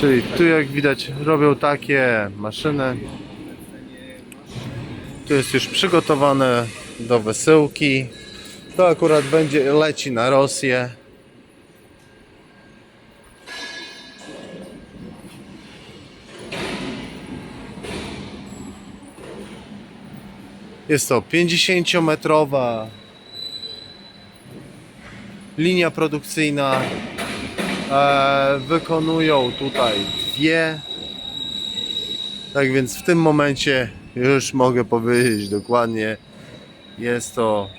Czyli tu jak widać robią takie maszyny. Tu jest już przygotowane do wysyłki. To akurat będzie leci na Rosję. Jest to 50-metrowa linia produkcyjna. E, wykonują tutaj dwie. Tak więc w tym momencie już mogę powiedzieć dokładnie. Jest to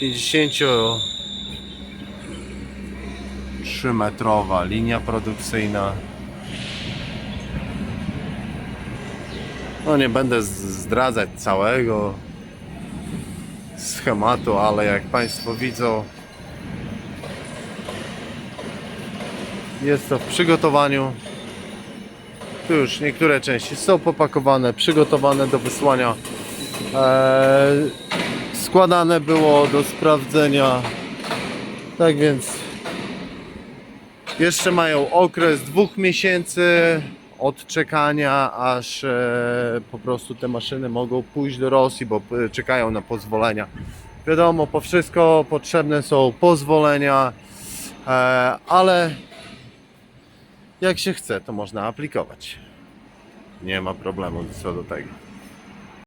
53 metrowa linia produkcyjna. No nie będę zdradzać całego schematu, ale jak Państwo widzą, jest to w przygotowaniu. Tu już niektóre części są popakowane, przygotowane do wysłania. Eee, składane było do sprawdzenia. Tak więc jeszcze mają okres dwóch miesięcy od czekania, aż e, po prostu te maszyny mogą pójść do Rosji, bo e, czekają na pozwolenia. Wiadomo, po wszystko potrzebne są pozwolenia, e, ale jak się chce, to można aplikować. Nie ma problemu co do tego.